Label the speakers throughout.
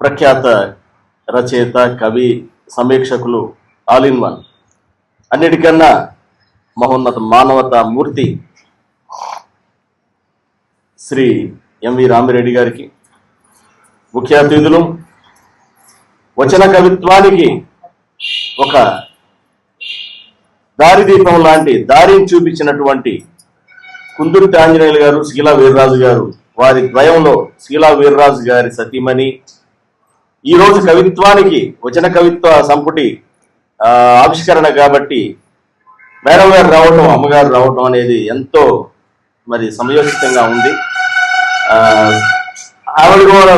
Speaker 1: ప్రఖ్యాత రచయిత కవి సమీక్షకులు ఆల్ ఇన్ వన్. అన్నిటికన్నా మహోన్నత మానవత మూర్తి శ్రీ ఎంవి రామిరెడ్డి గారికి ముఖ్య అతిథులు వచన కవిత్వానికి ఒక దారిదీపం లాంటి దారిని చూపించినటువంటి కుందుర్తి ఆంజనేయులు గారు శీలా వీర్రాజు గారు వారి ద్వయంలో శీలా వీర్రాజు గారి సతీమణి ఈ రోజు కవిత్వానికి వచన కవిత్వ సంపుటి ఆవిష్కరణ కాబట్టి మేడం గారు రావటం అమ్మగారు రావటం అనేది ఎంతో మరి సమయోచితంగా ఉంది. ఆవిడ కూడా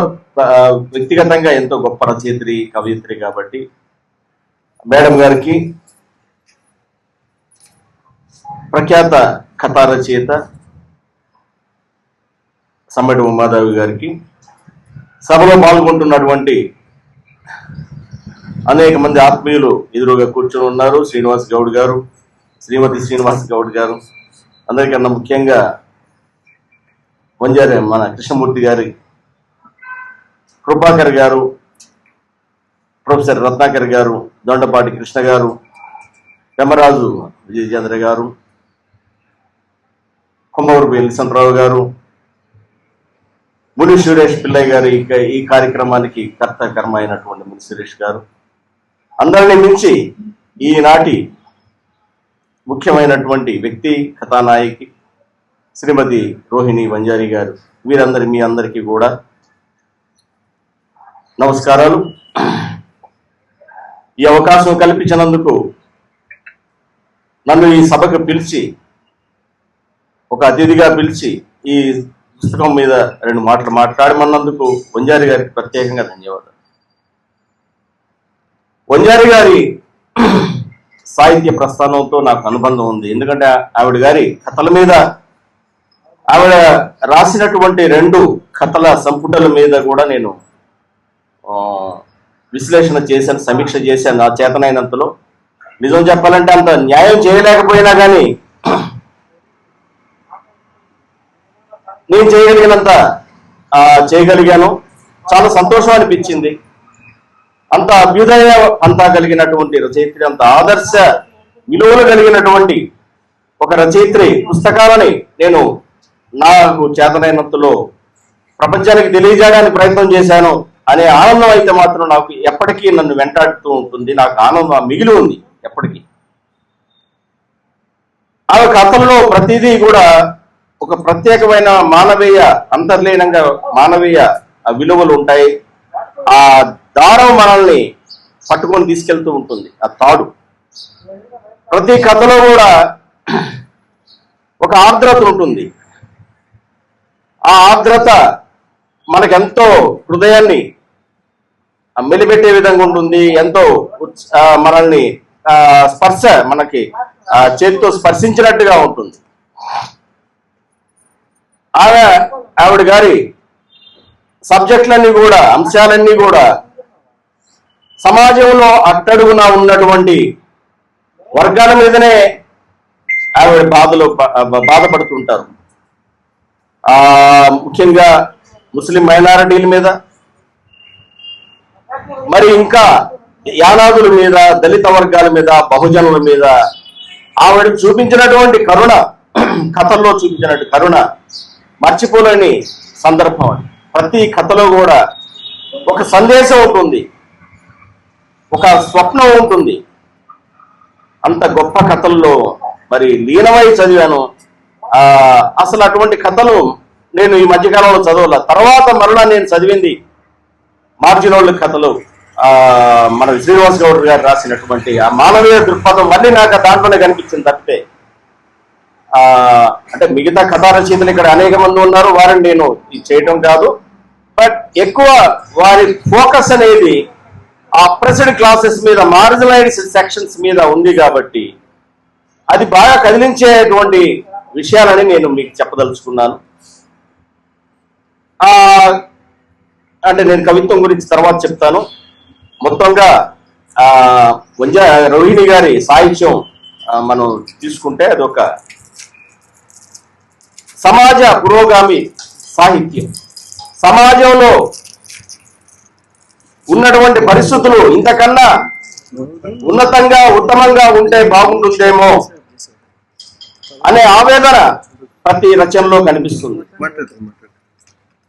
Speaker 1: వ్యక్తిగతంగా ఎంతో గొప్ప రచయిత్రి కవయిత్రి కాబట్టి మేడం గారికి ప్రఖ్యాత కథా రచయిత సమ్మటి ఉమాదేవి గారికి సభలో పాల్గొంటున్నటువంటి అనేక మంది ఆత్మీయులు ఎదురుగా కూర్చొని ఉన్నారు. శ్రీనివాస్ గౌడ్ గారు శ్రీమతి శ్రీనివాస్ గౌడ్ గారు. అందరికన్నా ముఖ్యంగా వంజారే మన కృష్ణమూర్తి గారి కృపాకర్ గారు ప్రొఫెసర్ రత్నాకర్ గారు దొండపాటి కృష్ణ గారు పెమ్మరాజు విజయచంద్ర గారు కుంభవరపు ఎల్లిసంతరావు గారు ముని సురేష్ పిల్లయ్య గారు ఈ కార్యక్రమానికి కర్త కర్మ అయినటువంటి ముని సురేష్ గారు. అందరిని మించి ఈనాటి ముఖ్యమైనటువంటి వ్యక్తి కథానాయకి శ్రీమతి రోహిణి వంజారి గారు. వీరందరి మీ అందరికీ కూడా నమస్కారాలు. ఈ అవకాశం కల్పించినందుకు నన్ను ఈ సభకు పిలిచి ఒక అతిథిగా పిలిచి ఈ పుస్తకం మీద రెండు మాటలు మాట్లాడమన్నందుకు వంజారి గారికి ప్రత్యేకంగా ధన్యవాదాలు. వంజారి గారి సాహిత్య ప్రస్థానంతో నాకు అనుబంధం ఉంది. ఎందుకంటే ఆవిడ గారి కథల మీద ఆవిడ రాసినటువంటి రెండు కథల సంపుటల మీద కూడా నేను విశ్లేషణ చేశాను సమీక్ష చేశాను. నా చేతనైనంతలో నిజం చెప్పాలంటే అంత న్యాయం చేయలేకపోయినా కానీ నేను చేయగలిగినంత చేయగలిగాను. చాలా సంతోషం అనిపించింది. అంత అభ్యుదయ అంతా కలిగినటువంటి రచయిత్రి అంత ఆదర్శ విలువలు కలిగినటువంటి ఒక రచయిత్రి పుస్తకాలని నేను నాకు చేతనైనంతలో ప్రపంచానికి తెలియజేయడానికి ప్రయత్నం చేశాను అనే ఆనందం అయితే మాత్రం నాకు ఎప్పటికీ నన్ను వెంటాడుతూ ఉంటుంది. నాకు ఆనందం మిగిలి ఉంది ఎప్పటికీ. ఆమె కథల్లో ప్రతిదీ కూడా ఒక ప్రత్యేకమైన మానవీయ అంతర్లీనంగా మానవీయ విలువలు ఉంటాయి. ఆ దారం మనల్ని పట్టుకొని తీసుకెళ్తూ ఉంటుంది. ఆ తాడు. ప్రతి కథలో కూడా ఒక ఆర్ద్రత ఉంటుంది. ఆ ఆర్ద్రత మనకెంతో హృదయాన్ని మెలిపెట్టే విధంగా ఉంటుంది. ఎంతో మనల్ని స్పర్శ మనకి చేతితో స్పర్శించినట్టుగా ఉంటుంది. ఆమె ఆవిడ గారి సబ్జెక్టులన్నీ కూడా అంశాలన్నీ కూడా సమాజంలో అట్టడుగున ఉన్నటువంటి వర్గాల మీదనే ఆవిడ బాధలు బాధపడుతుంటారు. ఆ ముఖ్యంగా ముస్లిం మైనారిటీల మీద మరి ఇంకా యానాదుల మీద దళిత వర్గాల మీద బహుజనుల మీద ఆవిడ చూపించినటువంటి కరుణ కథల్లో చూపించినట్టు కరుణ మర్చిపోలేని సందర్భం అది. ప్రతి కథలో కూడా ఒక సందేశం ఉంటుంది. ఒక స్వప్నం ఉంటుంది. అంత గొప్ప కథల్లో మరి లీనమై చదివాను. అసలు అటువంటి కథలు నేను ఈ మధ్యకాలంలో చదవాల. తర్వాత మరలా నేను చదివింది మార్జినోళ్ళ కథలు. మన శ్రీనివాస్ గౌడ్ గారు రాసినటువంటి ఆ మానవీయ దృక్పథం మళ్ళీ నాకు దాంట్లోనే కనిపించింది తప్పితే. అంటే మిగతా కథా రచయితలు ఇక్కడ అనేక మంది ఉన్నారు వారిని నేను ఇది చేయటం కాదు. బట్ ఎక్కువ వారి ఫోకస్ అనేది ఆ ప్రెసిడ్ క్లాసెస్ మీద మార్జినలైజ్డ్ సెక్షన్స్ మీద ఉంది కాబట్టి అది బాగా కదిలించేటువంటి విషయాలని నేను మీకు చెప్పదలుచుకున్నాను. అంటే నేను కవిత్వం గురించి తర్వాత చెప్తాను. మొత్తంగా ఆ వంజా రోహిణి గారి సాహిత్యం మనం తీసుకుంటే అదొక సమాజ పురోగామి సాహిత్యం. సమాజంలో ఉన్నటువంటి పరిస్థితులు ఇంతకన్నా ఉన్నతంగా ఉత్తమంగా ఉంటే బాగుంటుందేమో అనే ఆవేదన ప్రతి రచనలో కనిపిస్తుంది.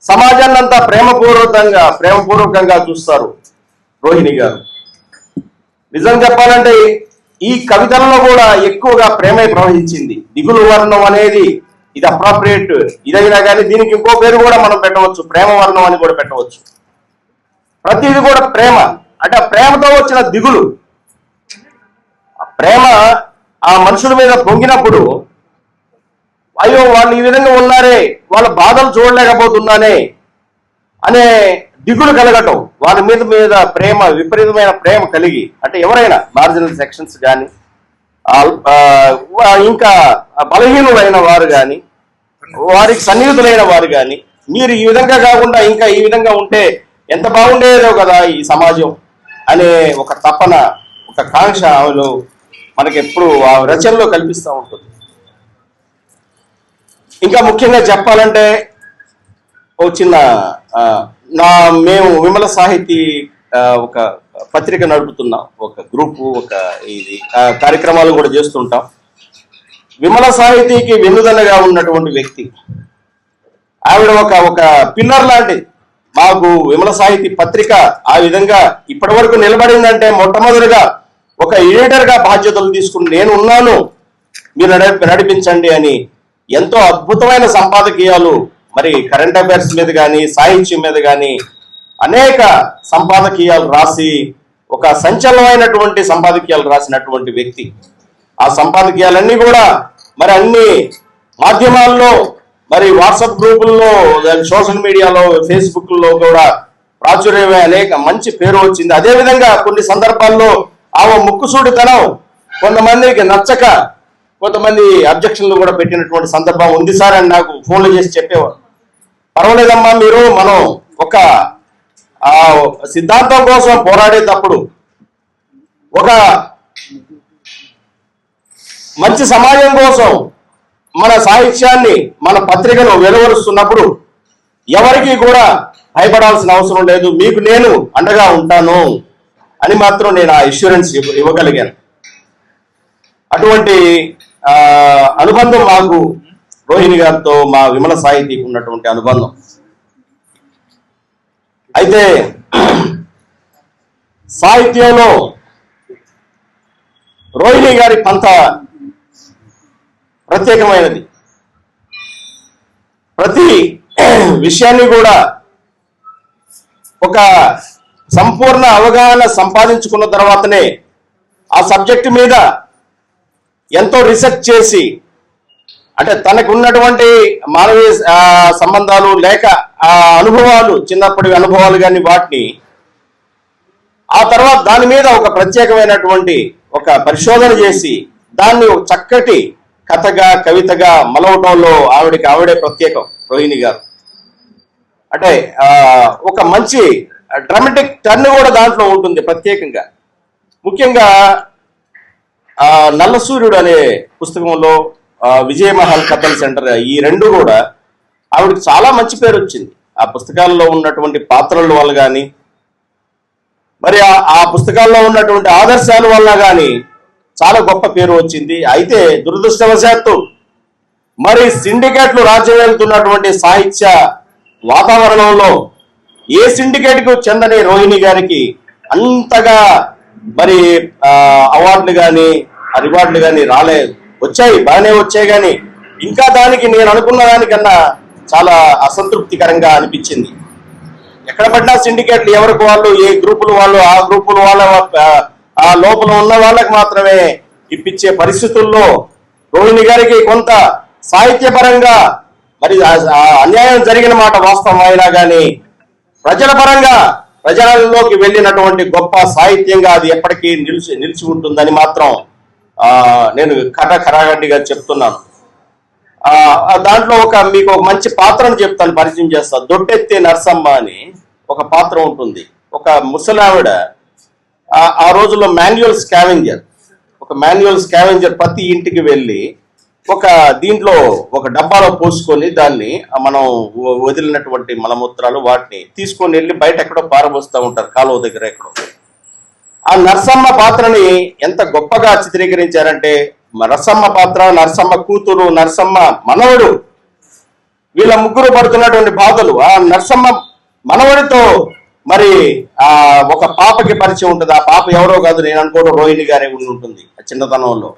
Speaker 1: సమాజాన్ని అంతా ప్రేమపూర్వకంగా ప్రేమపూర్వకంగా చూస్తారు రోహిణి గారు. నిజం చెప్పాలంటే ఈ కవితలలో కూడా ఎక్కువగా ప్రేమే ప్రవహించింది. దిగులు వర్ణం అనేది ఇది అప్రాప్రియేట్ ఇదైనా కానీ దీనికి ఇంకో పేరు కూడా మనం పెట్టవచ్చు. ప్రేమ వర్ణం అని కూడా పెట్టవచ్చు. ప్రతిది కూడా ప్రేమ. అంటే ఆ ప్రేమతో వచ్చిన దిగులు. ప్రేమ ఆ మనుషుల మీద పొంగినప్పుడు అయ్యో వాళ్ళు ఈ విధంగా ఉన్నారే వాళ్ళ బాధలు చూడలేకపోతున్నానే అనే దిగులు కలగటం వాళ్ళ మీద మీద ప్రేమ విపరీతమైన ప్రేమ కలిగి అంటే ఎవరైనా మార్జినల్ సెక్షన్స్ కానీ ఇంకా బలహీనులైన వారు కానీ వారికి సన్నిహితులైన వారు కానీ మీరు ఈ విధంగా కాకుండా ఇంకా ఈ విధంగా ఉంటే ఎంత బాగుండేదో కదా ఈ సమాజం అనే ఒక తపన ఒక కాంక్ష ఆమెలో మనకి ఎప్పుడు ఆ రచనలో కల్పిస్తూ ఉంటుంది. ఇంకా ముఖ్యంగా చెప్పాలంటే ఓ చిన్న నా మేము విమల సాహితీ ఒక పత్రిక నడుపుతున్నాం ఒక గ్రూప్ ఒక ఇది కార్యక్రమాలు కూడా చేస్తుంటాం. విమల సాహితీకి వెన్నుదన్నగా ఉన్నటువంటి వ్యక్తి. ఆవిడ ఒక ఒక పిల్లర్ లాంటిది మాకు విమల సాహితీ పత్రిక ఆ విధంగా ఇప్పటి వరకు నిలబడిందంటే మొట్టమొదటిగా ఒక ఎడిటర్గా బాధ్యతలు తీసుకుని నేను ఉన్నాను మీరు నడిపించండి అని ఎంతో అద్భుతమైన సంపాదకీయాలు మరి కరెంట్ అఫైర్స్ మీద కానీ సాహిత్యం మీద కానీ అనేక సంపాదకీయాలు రాసి ఒక సంచలనమైనటువంటి సంపాదకీయాలు రాసినటువంటి వ్యక్తి. ఆ సంపాదకీయాలన్నీ కూడా మరి అన్ని మాధ్యమాల్లో మరి వాట్సాప్ గ్రూపుల్లో సోషల్ మీడియాలో ఫేస్బుక్లో కూడా ప్రాచుర్యమే అనేక మంచి పేరు వచ్చింది. అదే విధంగా కొన్ని సందర్భాల్లో ఆమె ముక్కుసూడితనం కొంతమందికి నచ్చక కొంతమంది అబ్జెక్షన్లు కూడా పెట్టినటువంటి సందర్భం ఉంది సార్ అని నాకు ఫోన్లు చేసి చెప్పేవారు. పర్వాలేదమ్మా మీరు మనం ఒక ఆ సిద్ధాంతం కోసం పోరాడేటప్పుడు ఒక మంచి సమాజం కోసం మన సాహిత్యాన్ని మన పత్రికను వెలువరుస్తున్నప్పుడు ఎవరికి కూడా భయపడాల్సిన అవసరం లేదు. మీకు నేను అండగా ఉంటాను అని మాత్రం నేను ఆ ఇన్సూరెన్స్ ఇవ్వగలిగాను. అటువంటి అనుబంధం మాకు రోహిణి గారితో మా విమల సాహితీకి ఉన్నటువంటి అనుబంధం. అయితే సాహిత్యంలో రోహిణి గారి పంత ప్రత్యేకమైనది. ప్రతి విషయాన్ని కూడా ఒక సంపూర్ణ అవగాహన సంపాదించుకున్న తర్వాతనే ఆ సబ్జెక్ట్ మీద ఎంతో రీసెర్చ్ చేసి అంటే తనకు ఉన్నటువంటి మానవీయ సంబంధాలు లేక ఆ అనుభవాలు చిన్నప్పటి అనుభవాలు కానీ వాటిని ఆ తర్వాత దాని మీద ఒక ప్రత్యేకమైనటువంటి ఒక పరిశోధన చేసి దాన్ని ఒక చక్కటి కథగా కవితగా మలవటంలో ఆవిడకి ఆవిడే ప్రత్యేకం రోహిణి గారు. అంటే ఒక మంచి డ్రామాటిక్ టర్న్ కూడా దాంట్లో ఉంటుంది ప్రత్యేకంగా. ముఖ్యంగా నల్లసూర్యుడు నల్ల సూర్యుడు అనే పుస్తకంలో విజయమహల్ కథల సెంటర్ ఈ రెండు కూడా ఆవిడకి చాలా మంచి పేరు వచ్చింది. ఆ పుస్తకాల్లో ఉన్నటువంటి పాత్రల వల్ల కానీ మరి ఆ- పుస్తకాల్లో ఉన్నటువంటి ఆదర్శాల వల్ల కానీ చాలా గొప్ప పేరు వచ్చింది. అయితే దురదృష్టవశాత్తు మరి సిండికేట్లు రాజ్యం వెళ్తున్నటువంటి సాహిత్య వాతావరణంలో ఏ సిండికేట్కు చెందని రోహిణి గారికి అంతగా మరి అవార్డులు కానీ రివార్డులు కానీ రాలేదు వచ్చాయి బాగానే వచ్చాయి కానీ ఇంకా దానికి నేను అనుకున్న దానికన్నా చాలా అసంతృప్తికరంగా అనిపించింది. ఎక్కడ పడ్డా సిండికేట్లు ఎవరికి వాళ్ళు ఏ గ్రూపులు వాళ్ళు ఆ గ్రూపులు వాళ్ళ ఆ, లోపల ఉన్న వాళ్ళకి మాత్రమే ఇప్పించే పరిస్థితుల్లో రోహిణి గారికి కొంత సాహిత్యపరంగా మరి ఆ- అన్యాయం జరిగిన మాట వాస్తవం అయినా కానీ ప్రజల పరంగా ప్రజలలోకి వెళ్ళినటువంటి గొప్ప సాహిత్యంగా అది ఎప్పటికీ నిలిచి నిలిచి ఉంటుందని మాత్రం నేను కథ కరాగండిగా చెప్తున్నాను. దాంట్లో ఒక మీకు ఒక మంచి పాత్రను చెప్తాను పరిచయం చేస్తాను. దొడ్డెత్తే నరసమ్మ అని ఒక పాత్ర ఉంటుంది. ఒక ముసలావిడ ఆ- రోజుల్లో మాన్యువల్ స్కావెంజర్. ఒక మాన్యువల్ స్కావెంజర్ ప్రతి ఇంటికి వెళ్ళి ఒక దీంట్లో ఒక డబ్బాలో పోసుకొని దాన్ని మనం వదిలినటువంటి మలమూత్రాలు వాటిని తీసుకొని వెళ్ళి బయట ఎక్కడో పారబోస్తూ ఉంటారు కాలువ దగ్గర ఎక్కడో. ఆ నరసమ్మ పాత్రని ఎంత గొప్పగా చిత్రీకరించారంటే నరసమ్మ పాత్ర నరసమ్మ కూతురు నరసమ్మ మనవడు వీళ్ళ ముగ్గురు పడుతున్నటువంటి బాధలు. ఆ నరసమ్మ మనవడితో మరి ఆ ఒక పాపకి పరిచయం ఉంటుంది. ఆ పాప ఎవరో కాదు నేను అనుకోవడం రోహిణి గారే ఉండి ఉంటుంది ఆ చిన్నతనంలో.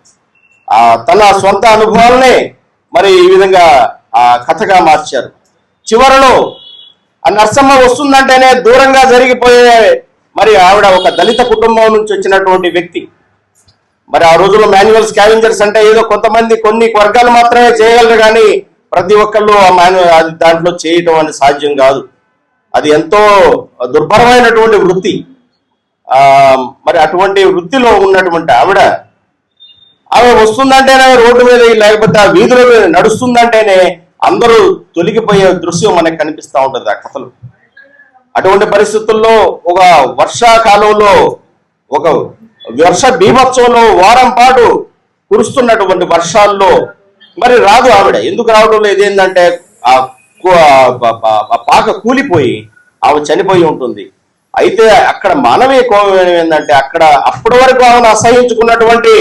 Speaker 1: ఆ తన సొంత అనుభవాలనే మరి ఈ విధంగా ఆ కథగా మార్చారు. చివరలో ఆ నర్సమ్మ వస్తుందంటేనే దూరంగా జరిగిపోయే మరి ఆవిడ ఒక దళిత కుటుంబం నుంచి వచ్చినటువంటి వ్యక్తి. మరి ఆ రోజుల్లో మాన్యువల్ స్కావెంజర్స్ అంటే ఏదో కొంతమంది కొన్ని వర్గాలు మాత్రమే చేయగలరు కానీ ప్రతి ఒక్కళ్ళు ఆ మాన్యువల్ అది దాంట్లో చేయటం అనేది సాధ్యం కాదు. అది ఎంతో దుర్భరమైనటువంటి వృత్తి. మరి అటువంటి వృత్తిలో ఉన్నటువంటి ఆవిడ ఆమె వస్తుందంటేనే రోడ్డు మీద లేకపోతే ఆ వీధుల మీద నడుస్తుందంటేనే అందరూ తొలగిపోయే దృశ్యం మనకు కనిపిస్తూ ఉంటుంది ఆ కథలు. అటువంటి పరిస్థితుల్లో ఒక వర్షాకాలంలో ఒక వర్ష బీభత్సంలో వారం పాటు కురుస్తున్నటువంటి వర్షాల్లో మరి రాదు ఆవిడ. ఎందుకు రావడం లేదు? ఏంటంటే ఆ పాక కూలిపోయి ఆమె చనిపోయి ఉంటుంది. అయితే అక్కడ మానవీయ కోపం ఏంటంటే అక్కడ అప్పటి వరకు ఆమెను అసహించుకున్నటువంటి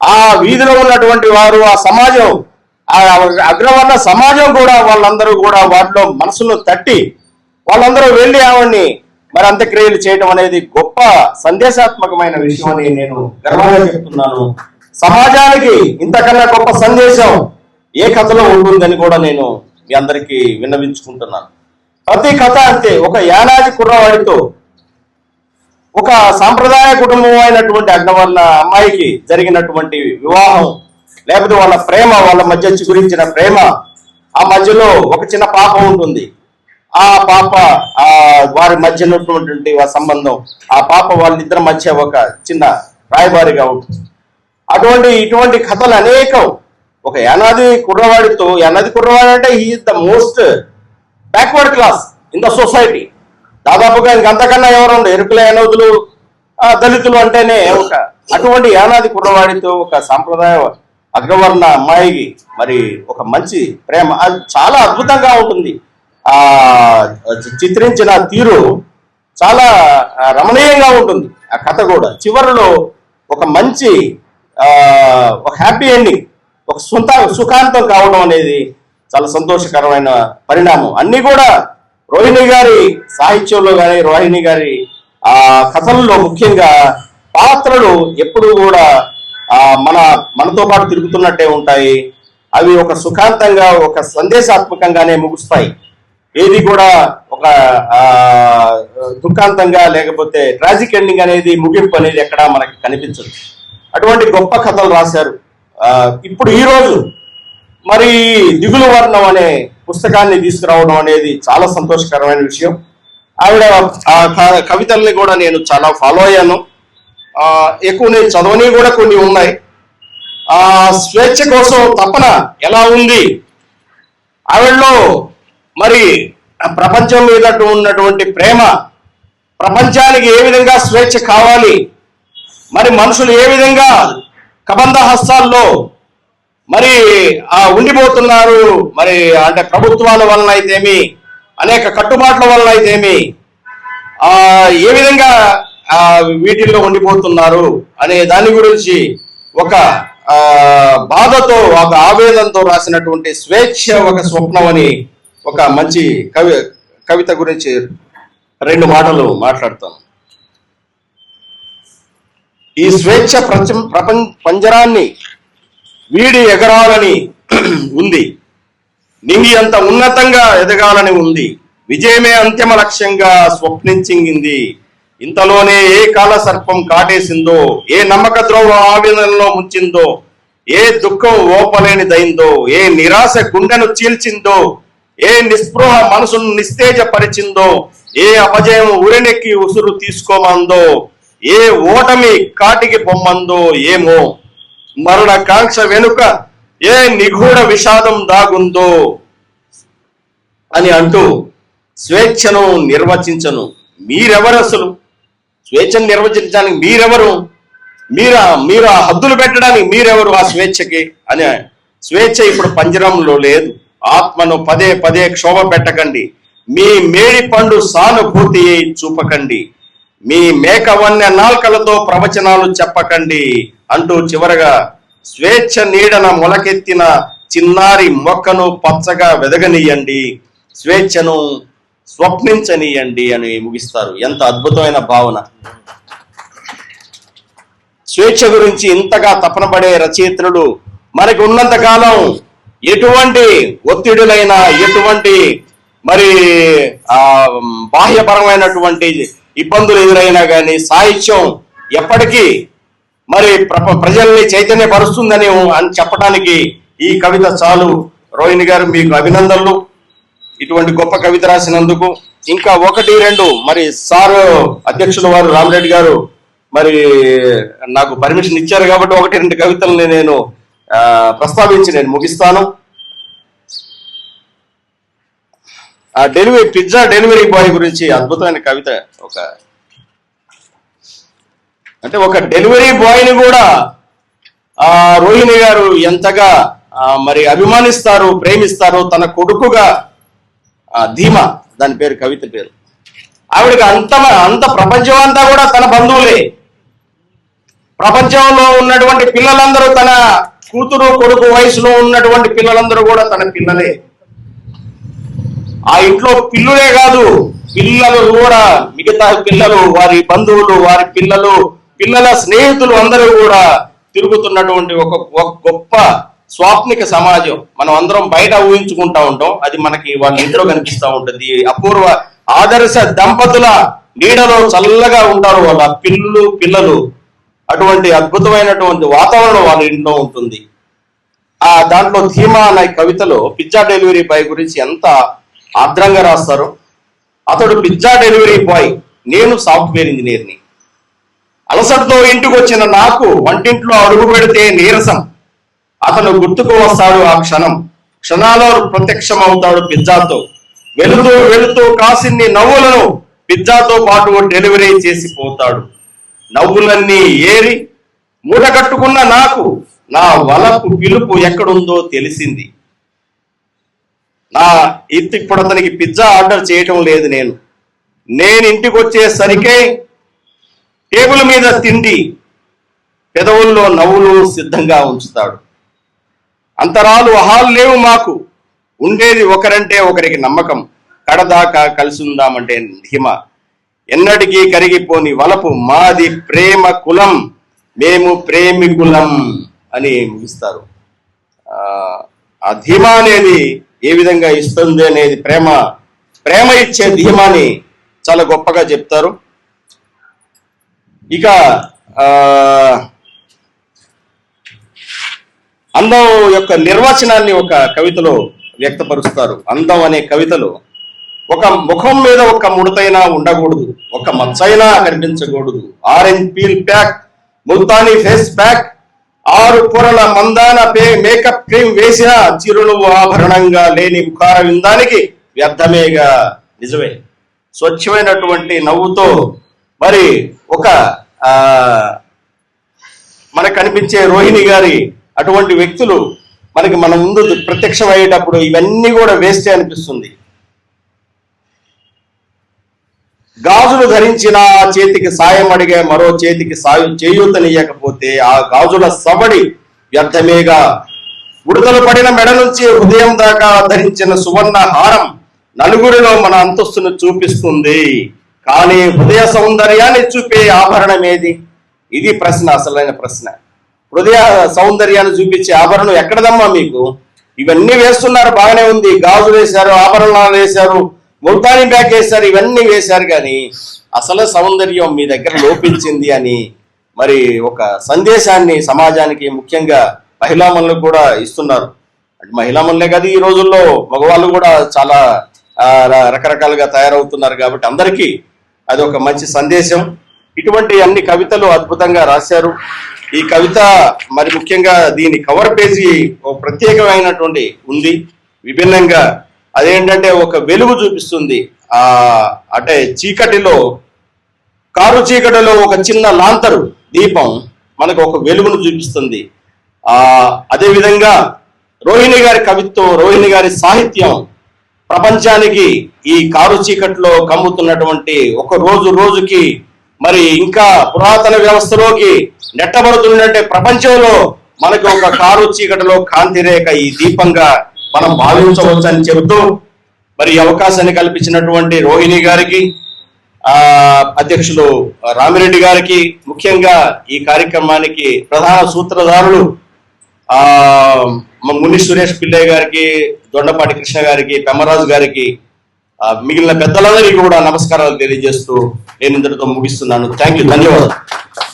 Speaker 1: ఆ వీధిలో ఉన్నటువంటి వారు ఆ సమాజం ఆ అగ్రవర్ణ సమాజం కూడా వాళ్ళందరూ కూడా వాటిలో మనసును తట్టి వాళ్ళందరూ వెళ్ళి ఆవిడ్ని మరి అంత్యక్రియలు చేయడం అనేది గొప్ప సందేశాత్మకమైన విషయం అని నేను గర్వంగా చెప్తున్నాను. సమాజానికి ఇంతకన్నా గొప్ప సందేశం ఏ కథలో ఉంటుందని కూడా నేను మీ అందరికీ విన్నవించుకుంటున్నాను. ప్రతి కథ అంతే ఒక ఏడాది కుర్రవాడితో ఒక సాంప్రదాయ కుటుంబం అయినటువంటి అగ్నవర్ణ అమ్మాయికి జరిగినటువంటి వివాహం లేకపోతే వాళ్ళ ప్రేమ వాళ్ళ మధ్య గురించిన ప్రేమ ఆ మధ్యలో ఒక చిన్న పాప ఉంటుంది. ఆ పాప ఆ వారి మధ్య ఉన్నటువంటి సంబంధం ఆ పాప వాళ్ళిద్దరి మధ్య ఒక చిన్న రాయబారిగా ఉంటుంది. అటువంటి ఇటువంటి కథలు అనేకం. ఒక యానాది కుర్రవాడితో యానాది కుర్రవాడు అంటే he the most backward class in the society దాదాపుగా ఇంకంతకన్నా ఎవరు ఎరుకుల యానోదులు దళితులు అంటేనే ఒక అటువంటి యానాది కుర్రవాడితో ఒక సాంప్రదాయ అగ్రవర్ణ అమ్మాయికి మరి ఒక మంచి ప్రేమ. అది చాలా అద్భుతంగా ఉంటుంది. ఆ చిత్రించిన తీరు చాలా రమణీయంగా ఉంటుంది. ఆ కథ కూడా. చివరిలో ఒక మంచి ఒక హ్యాపీ ఎండింగ్ ఒక సుంత సుఖాంతం కావడం అనేది చాలా సంతోషకరమైన పరిణామం. అన్ని కూడా రోహిణి గారి సాహిత్యంలో కానీ రోహిణి గారి ఆ కథల్లో ముఖ్యంగా పాత్రలు ఎప్పుడు కూడా ఆ మన మనతో పాటు తిరుగుతున్నట్టే ఉంటాయి. అవి ఒక సుఖాంతంగా ఒక సందేశాత్మకంగానే ముగుస్తాయి. ఏది కూడా ఒక దుఃఖాంతంగా లేకపోతే ట్రాజిక్ ఎండింగ్ అనేది ముగింపు అనేది ఎక్కడా మనకి కనిపించదు. అటువంటి గొప్ప కథలు రాశారు. ఇప్పుడు ఈరోజు మరి దిగులు వర్ణం అనే పుస్తకాన్ని తీసుకురావడం అనేది చాలా సంతోషకరమైన విషయం. ఆవిడ ఆ కవితల్ని కూడా నేను చాలా ఫాలో అయ్యాను. ఎక్కువ నేను చదవని కూడా కొన్ని ఉన్నాయి. ఆ స్వేచ్ఛ కోసం తపన ఎలా ఉంది? ఆవిడలో మరి ప్రపంచం మీద ఉన్నటువంటి ప్రేమ ప్రపంచానికి ఏ విధంగా స్వేచ్ఛ కావాలి? మరి మనుషులు ఏ విధంగా కబంధ హస్తాల్లో మరి ఆ ఉండిపోతున్నారు? మరి అంటే ప్రభుత్వాల వలన అయితేమి అనేక కట్టుబాట్ల వలన అయితేమి ఆ ఏ విధంగా ఆ వీటిల్లో ఉండిపోతున్నారు అనే దాని గురించి ఒక ఆ బాధతో ఒక ఆవేదనతో రాసినటువంటి స్వేచ్ఛ ఒక స్వప్నం అని ఒక మంచి కవి కవిత గురించి రెండు మాటలు మాట్లాడతాను ఈ స్వేచ్ఛ ప్రపంచం ప్రపంచ పంజరాన్ని వీడి ఎగరాలని ఉంది. నింగి అంత ఉన్నతంగా ఎదగాలని ఉంది. విజయమే అంతిమ లక్ష్యంగా స్వప్నించింది. ఇంతలోనే ఏ కాల సర్పం కాటేసిందో ఏ నమ్మక ద్రోహం ఆవేదనలో ముంచిందో ఏ దుఃఖం ఓపలేనిదైందో ఏ నిరాశ గుండెను చీల్చిందో ఏ నిస్పృహ మనసును నిస్తేజపరిచిందో ఏ అపజయం ఉరినెక్కి ఉసురు తీసుకోమందో ఏ ఓటమి కాటికి పొమ్మందో ఏమో మరణ కాంక్ష వెనుక ఏ నిగూఢ విషాదం దాగుందో అని అంటూ స్వేచ్ఛను నిర్వచించను. మీరెవరు అసలు? స్వేచ్ఛను నిర్వచించడానికి మీరెవరు? మీరు మీరు ఆ హద్దులు పెట్టడానికి మీరెవరు ఆ స్వేచ్ఛకి? అని స్వేచ్ఛ ఇప్పుడు పంజరంలో లేదు. ఆత్మను పదే పదే క్షోభ పెట్టకండి. మీ మేడి పండు సానుభూతి చూపకండి. మీ మేక వన్య నాల్కలతో ప్రవచనాలు చెప్పకండి అంటూ చివరగా స్వేచ్ఛ నీడన మొలకెత్తిన చిన్నారి మొక్కను పచ్చగా వెదగనీయండి. స్వేచ్ఛను స్వప్నించనీయండి అని ముగిస్తారు. ఎంత అద్భుతమైన భావన. స్వేచ్ఛ గురించి ఇంతగా తపన పడే రచయిత్రులు ఉన్నంత కాలం ఎటువంటి ఒత్తిడులైన ఎటువంటి మరి ఆ బాహ్యపరమైనటువంటి ఇబ్బందులు ఎదురైనా కానీ సాహిత్యం ఎప్పటికీ మరి ప్రప ప్రజల్ని చైతన్యపరుస్తుందని అని చెప్పడానికి ఈ కవిత చాలు. రోహిణి గారు మీకు అభినందనలు. ఇటువంటి గొప్ప కవిత రాసినందుకు ఇంకా ఒకటి రెండు మరి సార్ అధ్యక్షుల వారు రామరెడ్డి గారు మరి నాకు పర్మిషన్ ఇచ్చారు కాబట్టి ఒకటి రెండు కవితల్ని నేను ప్రస్తావించి నేను ముగిస్తాను. ఆ డెలివరీ పిజ్జా డెలివరీ బాయ్ గురించి అద్భుతమైన కవిత ఒక అంటే ఒక డెలివరీ బాయ్ని కూడా ఆ రోహిణి గారు ఎంతగా మరి అభిమానిస్తారు ప్రేమిస్తారు తన కొడుకుగా ఆ, ధీమా దాని పేరు కవిత పేరు. ఆవిడకి అంత అంత ప్రపంచం అంతా కూడా తన బంధువులే. ప్రపంచంలో ఉన్నటువంటి పిల్లలందరూ తన కూతురు కొడుకు వయసులో ఉన్నటువంటి పిల్లలందరూ కూడా తన పిల్లలే. ఆ ఇంట్లో పిల్లులే కాదు పిల్లలు కూడా మిగతా పిల్లలు వారి బంధువులు వారి పిల్లలు పిల్లల స్నేహితులు అందరూ కూడా తిరుగుతున్నటువంటి ఒక గొప్ప స్వాప్నిక సమాజం. మనం అందరం బయట ఊహించుకుంటా ఉంటాం. అది మనకి వాళ్ళ ఇంట్లో కనిపిస్తూ ఉంటుంది. అపూర్వ ఆదర్శ దంపతుల నీడలో చల్లగా ఉంటారు వాళ్ళ పిల్లు పిల్లలు. అటువంటి అద్భుతమైనటువంటి వాతావరణం వాళ్ళ ఇంట్లో ఉంటుంది. ఆ దాంట్లో ధీమా అనే కవితలో పిజ్జా డెలివరీ బాయ్ గురించి ఎంత ఆర్ద్రంగా రాస్తారు అతడు పిజ్జా డెలివరీ బాయ్ నేను సాఫ్ట్వేర్ ఇంజనీర్ని. అలసటతో ఇంటికి వచ్చిన నాకు వంటింట్లో అడుగు పెడితే నీరసం. అతను గుర్తుకు వస్తాడు ఆ క్షణం. క్షణాల్లో ప్రత్యక్షం అవుతాడు పిజ్జాతో. వెళుతూ వెళుతూ కాసిన్ని నవ్వులను పిజ్జాతో పాటు డెలివరీ చేసి పోతాడు. నవ్వులన్నీ ఏరి మూటగట్టుకున్న నాకు నా వలపు పిలుపు ఎక్కడుందో తెలిసింది. నా ఇంటి ఇప్పుడు అతనికి పిజ్జా ఆర్డర్ చేయటం లేదు నేను. నేను ఇంటికి వచ్చేసరికే టేబుల్ మీద తిండి పెదవుల్లో నవ్వులు సిద్ధంగా ఉంచుతాడు. అంతరాలు అహాలు లేవు మాకు. ఉండేది ఒకరంటే ఒకరికి నమ్మకం. కడదాకా కలిసి ఉందామంటే హిమ. ఎన్నటికీ కరిగిపోని వలపు మాది ప్రేమ కులం మేము ప్రేమికులం అని ముగిస్తారు. ఆ, ధీమా అనేది ఏ విధంగా ఇస్తుంది అనేది ప్రేమ ప్రేమ ఇచ్చే ధీమాని చాలా గొప్పగా చెప్తారు. ఇక అందం యొక్క నిర్వచనాన్ని ఒక కవితలో వ్యక్తపరుస్తారు. అందం అనే కవితలో ఒక ముఖం మీద ఒక ముడతైనా ఉండకూడదు. ఒక మచ్చైనా కనిపించకూడదు. Orange peel pack Multani face pack ఆరు పొరల మందాన పే మేకప్ క్రీమ్ వేసిన చిరునవ్వు ఆభరణంగా లేని ముఖార విందానికి వ్యర్థమేగా. నిజమే. స్వచ్ఛమైనటువంటి నవ్వుతో మరి ఒక ఆ మనకు కనిపించే రోహిణి గారి అటువంటి వ్యక్తులు మనకి మన ముందు ప్రత్యక్షం అయ్యేటప్పుడు ఇవన్నీ కూడా వేస్తే అనిపిస్తుంది. గాజులు ధరించిన చేతికి సాయం అడిగే మరో చేతికి సాయం చేయూతనియకపోతే ఆ గాజుల సబడి వ్యర్థమేగా. ఉడతలు పడిన మెడ నుంచి హృదయం దాకా ధరించిన సువర్ణ హారం నలుగురిలో మన అంతస్తును చూపిస్తుంది. కానీ హృదయ సౌందర్యాన్ని చూపే ఆభరణం ఏది? ఇది ప్రశ్న అసలైన ప్రశ్న. హృదయ సౌందర్యాన్ని చూపించే ఆభరణం ఎక్కడదమ్మా మీకు? ఇవన్నీ వేస్తున్నారు బాగానే ఉంది. గాజులు వేశారు ఆభరణాలు వేశారు. ముల్తానీ బ్యాగ్ వేశారు ఇవన్నీ వేశారు కానీ అసలు సౌందర్యం మీ దగ్గర లోపించింది అని మరి ఒక సందేశాన్ని సమాజానికి ముఖ్యంగా మహిళామణులకు కూడా ఇస్తున్నారు. అంటే మహిళామణులే కాదు ఈ రోజుల్లో మగవాళ్ళు కూడా చాలా రకరకాలుగా తయారవుతున్నారు కాబట్టి అందరికీ అది ఒక మంచి సందేశం. ఇటువంటి అన్ని కవితలు అద్భుతంగా రాశారు. ఈ కవిత మరి ముఖ్యంగా దీని కవర్ పేజీ ఓ ప్రత్యేకమైనటువంటి ఉంది. విభిన్నంగా అదేంటంటే ఒక వెలుగు చూపిస్తుంది. ఆ అంటే చీకటిలో కారు చీకటిలో ఒక చిన్న లాంతరు దీపం మనకు ఒక వెలుగును చూపిస్తుంది. ఆ అదే విధంగా రోహిణి గారి కవిత్వం రోహిణి గారి సాహిత్యం ప్రపంచానికి ఈ కారు చీకట్లో కమ్ముతున్నటువంటి ఒక రోజు రోజుకి మరి ఇంకా పురాతన వ్యవస్థలోకి నెట్టబడుతున్నట్టే ప్రపంచంలో మనకి ఒక కారు చీకటిలో కాంతిరేఖ ఈ దీపంగా మనం భావించవచ్చు అని చెబుతూ మరి ఈ అవకాశాన్ని కల్పించినటువంటి రోహిణి గారికి ఆ అధ్యక్షులు రామిరెడ్డి గారికి ముఖ్యంగా ఈ కార్యక్రమానికి ప్రధాన సూత్రధారులు ఆ ముని సురేష్ పిల్లయ్య గారికి దొండపాటి కృష్ణ గారికి పెమ్మరాజు గారికి మిగిలిన పెద్దలందరికీ కూడా నమస్కారాలు తెలియజేస్తూ నేను ఇంతటితో ముగిస్తున్నాను. థ్యాంక్ యూ ధన్యవాదాలు.